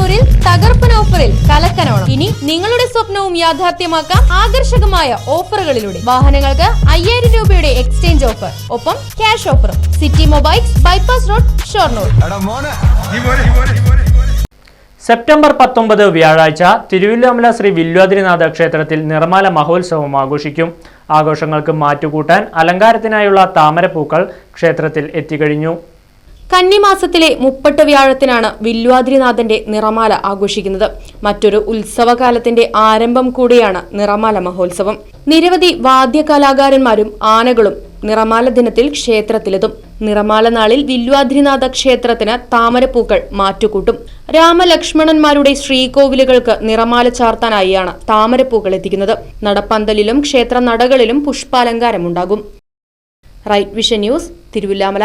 ഷൊർണൂരിൽ തകർപ്പൻ ഓഫറിൽ കലക്കനോണം. ഇനി നിങ്ങളുടെ സ്വപ്നവും യാഥാർത്ഥ്യമാക്കാം ആകർഷകമായ ഓഫറുകളിലൂടെ. വാഹനങ്ങൾക്ക് അയ്യായിരം രൂപയുടെ എക്സ്ചേഞ്ച് ഓഫർ. ഒപ്പം ക്യാഷ് ഓഫറും. City mobiles bypass road Shoranur. September പത്തൊമ്പത് വ്യാഴാഴ്ച തിരുവില്ലാമല ശ്രീ വില്വാദ്രിനാഥ ക്ഷേത്രത്തിൽ നിർമ്മാല മഹോത്സവം ആഘോഷിക്കും. ആഘോഷങ്ങൾക്ക് മാറ്റുകൂട്ടാൻ അലങ്കാരത്തിനായുള്ള താമരപ്പൂക്കൾ ക്ഷേത്രത്തിൽ എത്തിക്കഴിഞ്ഞു. കന്നിമാസത്തിലെ മുപ്പട്ട് വ്യാഴത്തിനാണ് വില്വാദ്രിനാഥന്റെ നിറമാല ആഘോഷിക്കുന്നത്. മറ്റൊരു ഉത്സവകാലത്തിന്റെ ആരംഭം കൂടിയാണ് നിറമാല മഹോത്സവം. നിരവധി വാദ്യകലാകാരന്മാരും ആനകളും നിറമാല ദിനത്തിൽ ക്ഷേത്രത്തിലെത്തും. നിറമാല നാളിൽ വില്വാദ്രിനാഥ ക്ഷേത്രത്തിന് താമരപ്പൂക്കൾ മാറ്റുകൂട്ടും. രാമലക്ഷ്മണന്മാരുടെ ശ്രീകോവിലുകൾക്ക് നിറമാല ചാർത്താനായിയാണ് താമരപ്പൂക്കൾ എത്തിക്കുന്നത്. നടപ്പന്തലിലും ക്ഷേത്ര നടകളിലും പുഷ്പാലങ്കാരമുണ്ടാകും. Right vision news Thiruvilwamala.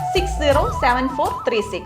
six zero seven four three six